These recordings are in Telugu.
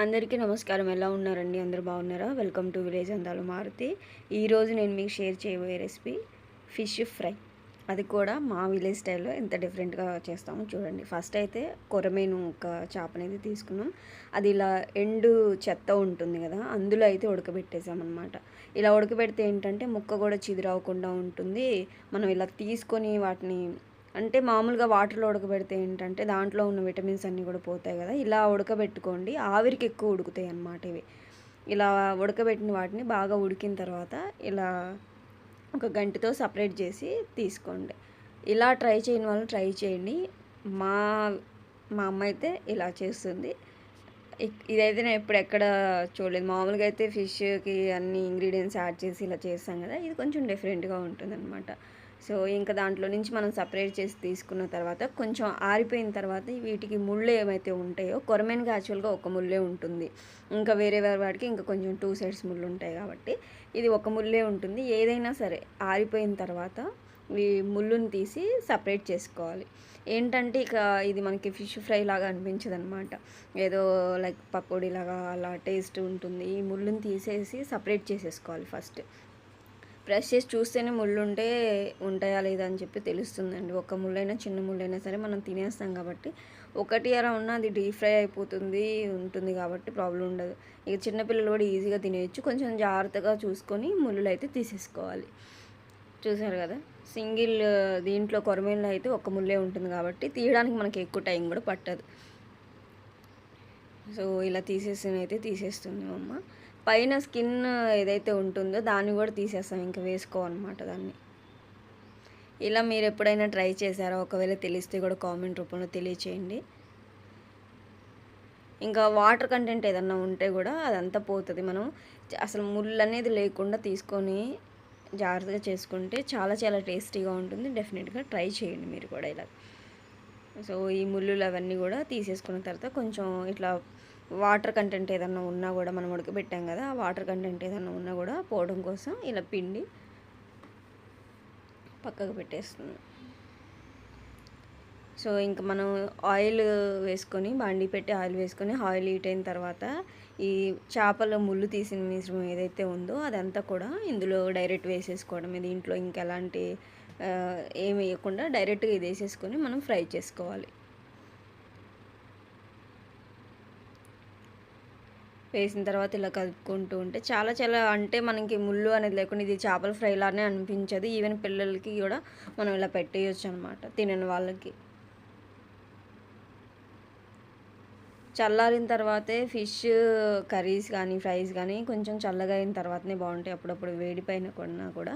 అందరికీ నమస్కారం. ఎలా ఉన్నారండి? అందరూ బాగున్నారా? వెల్కమ్ టు విలేజ్ అందాలు మారుతి. ఈరోజు నేను మీకు షేర్ చేయబోయే రెసిపీ ఫిష్ ఫ్రై. అది కూడా మా విలేజ్ స్టైల్లో ఎంత డిఫరెంట్గా చేస్తామో చూడండి. ఫస్ట్ అయితే కొరమేను ఒక చేప అనేది తీసుకున్నాం. అది ఇలా ఎండు చెత్త ఉంటుంది కదా అందులో అయితే ఉడకబెట్టేసామన్నమాట. ఇలా ఉడకబెడితే ఏంటంటే ముక్క కూడా చిదిరవకుండా ఉంటుంది. మనం ఇలా తీసుకొని వాటిని అంటే మామూలుగా వాటర్లో ఉడకబెడితే ఏంటంటే దాంట్లో ఉన్న విటమిన్స్ అన్నీ కూడా పోతాయి కదా. ఇలా ఉడకబెట్టుకోండి. ఆవిరికి ఎక్కువ ఉడుకుతాయి అన్నమాట ఇవి. ఇలా ఉడకబెట్టిన వాటిని బాగా ఉడికిన తర్వాత ఇలా ఒక గంటతో సపరేట్ చేసి తీసుకోండి. ఇలా ట్రై చేయని వాళ్ళు ట్రై చేయండి. మా మా అమ్మ అయితే ఇలా చేస్తుంది. ఇదైతే నేను ఎప్పుడు ఎక్కడ చూడలేదు. మామూలుగా అయితే ఫిష్కి అన్ని ఇంగ్రీడియంట్స్ యాడ్ చేసి ఇలా చేస్తాం కదా. ఇది కొంచెం డిఫరెంట్గా ఉంటుంది అనమాట సో ఇంకా దాంట్లో నుంచి మనం సపరేట్ చేసి తీసుకున్న తర్వాత కొంచెం ఆరిపోయిన తర్వాత వీటికి ముళ్ళు ఏమైతే ఉంటాయో కొరమేనికి యాక్చువల్గా ఒక ముళ్ళే ఉంటుంది. ఇంకా వేరే వేరే వాటికి ఇంకా కొంచెం టూ సైడ్స్ ముళ్ళు ఉంటాయి కాబట్టి ఇది ఒక ముళ్ళే ఉంటుంది. ఏదైనా సరే ఆరిపోయిన తర్వాత ఈ ముళ్ళుని తీసి సపరేట్ చేసుకోవాలి. ఏంటంటే ఇక ఇది మనకి ఫిష్ ఫ్రై లాగా అనిపించదు అనమాట ఏదో లైక్ పకోడీ లాగా అలా టేస్ట్ ఉంటుంది. ఈ ముళ్ళుని తీసేసి సపరేట్ చేసేసుకోవాలి ఫస్ట్. ప్రెస్ చేసి చూస్తేనే ముళ్ళు ఉంటే ఉంటాయా లేదా అని చెప్పి తెలుస్తుందండి. ఒక ముళ్ళైనా చిన్న ముళ్ళైనా సరే మనం తినేస్తాం కాబట్టి. ఒకటి అలా ఉన్న అది డీప్ ఫ్రై అయిపోతుంది ఉంటుంది కాబట్టి ప్రాబ్లం ఉండదు. ఇక చిన్నపిల్లలు కూడా ఈజీగా తినేయచ్చు. కొంచెం జాగ్రత్తగా చూసుకొని ముళ్ళు అయితే తీసేసుకోవాలి. చూసారు కదా? సింగిల్ దీంట్లో కొరమేళ్ళు అయితే ఒక ముళ్ళే ఉంటుంది కాబట్టి తీయడానికి మనకి ఎక్కువ టైం కూడా పట్టదు. సో ఇలా తీసేసిన అయితే తీసేస్తుంది అమ్మ. పైన స్కిన్ ఏదైతే ఉంటుందో దాన్ని కూడా తీసేస్తాం ఇంకా వేసుకోవాలన్నమాట దాన్ని. ఇలా మీరు ఎప్పుడైనా ట్రై చేశారో? ఒకవేళ తెలిస్తే కూడా కామెంట్ రూపంలో తెలియచేయండి. ఇంకా వాటర్ కంటెంట్ ఏదన్నా ఉంటే కూడా అదంతా పోతుంది. మనం అసలు ముళ్ళు అనేది లేకుండా తీసుకొని జాగ్రత్తగా చేసుకుంటే చాలా చాలా టేస్టీగా ఉంటుంది. డెఫినెట్గా ట్రై చేయండి మీరు కూడా ఇలా. సో ఈ ముళ్ళులు అవన్నీ కూడా తీసేసుకున్న తర్వాత కొంచెం ఇట్లా వాటర్ కంటెంట్ ఏదన్నా ఉన్నా కూడా మనం ఉడకబెట్టాం కదా ఆ వాటర్ కంటెంట్ ఏదన్నా ఉన్నా కూడా పోవడం కోసం ఇలా పిండి పక్కకు పెట్టేస్తుంది సో ఇంకా మనం ఆయిల్ వేసుకొని బాండీ పెట్టి ఆయిల్ వేసుకొని ఆయిల్ హీట్ అయిన తర్వాత ఈ చేపల ముళ్ళు తీసిన మిశ్రమం ఏదైతే ఉందో అదంతా కూడా ఇందులో డైరెక్ట్ వేసేసుకోవడం దీంట్లో ఇంకెలాంటి ఏమి వేయకుండా డైరెక్ట్గా ఇది వేసేసుకొని మనం ఫ్రై చేసుకోవాలి. వేసిన తర్వాత ఇలా కలుపుకుంటూ ఉంటే చాలా చాలా అంటే మనకి ముళ్ళు అనేది లేకుండా ఇది చేపల ఫ్రై లానే అనిపించదు. ఈవెన్ పిల్లలకి కూడా మనం ఇలా పెట్టేయచ్చు అనమాట తినని వాళ్ళకి. చల్లారిన తర్వాతే ఫిష్ కర్రీస్ కానీ ఫ్రైస్ కానీ కొంచెం చల్లగా అయిన తర్వాతనే బాగుంటాయి. అప్పుడప్పుడు వేడి పైన కొన్నా కూడా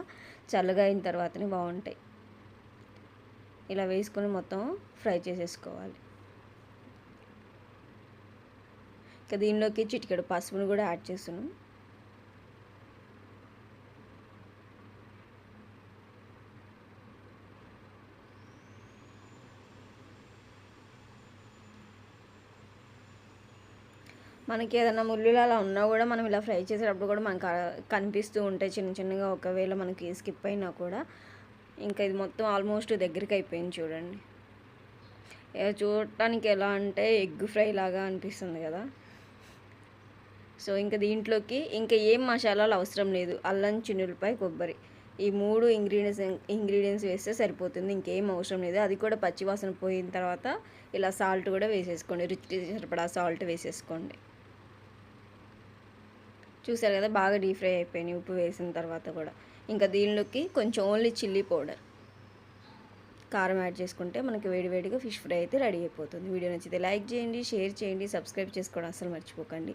చల్లగా అయిన తర్వాతనే బాగుంటాయి. ఇలా వేసుకొని మొత్తం ఫ్రై చేసేసుకోవాలి. ఇంకా దీనిలోకి చిటికెడు పసుపును కూడా యాడ్ చేస్తున్నాం. మనకి ఏదైనా ముళ్ళులు అలా ఉన్నా కూడా మనం ఇలా ఫ్రై చేసేటప్పుడు కూడా మనకు కనిపిస్తూ ఉంటాయి చిన్న చిన్నగా ఒకవేళ మనకి స్కిప్ అయినా కూడా. ఇంకా ఇది మొత్తం ఆల్మోస్ట్ దగ్గరికి అయిపోయింది చూడండి. చూడటానికి ఎలా అంటే ఎగ్ ఫ్రై లాగా అనిపిస్తుంది కదా. సో ఇంకా దీంట్లోకి ఇంకా ఏం మసాలాలు అవసరం లేదు. అల్లం చిన్నులపై కొబ్బరి. ఈ మూడు ఇంగ్రీడియంట్స్ ఇంగ్రీడియంట్స్ వేస్తే సరిపోతుంది. ఇంకేం అవసరం లేదు. అది కూడా పచ్చివాసన పోయిన తర్వాత ఇలా సాల్ట్ కూడా వేసేసుకోండి. రుచి సరిపడా సాల్ట్ వేసేసుకోండి. చూసారు కదా బాగా డీప్ ఫ్రై అయిపోయినాయి ఉప్పు వేసిన తర్వాత కూడా. ఇంకా దీనిలోకి కొంచెం ఓన్లీ చిల్లీ పౌడర్. కారం యాడ్ చేసుకుంటే మనకి వేడివేడిగా ఫిష్ ఫ్రై అయితే రెడీ అయిపోతుంది. వీడియో నచ్చితే లైక్ చేయండి షేర్ చేయండి సబ్స్క్రైబ్ చేసుకోవడం అసలు మర్చిపోకండి.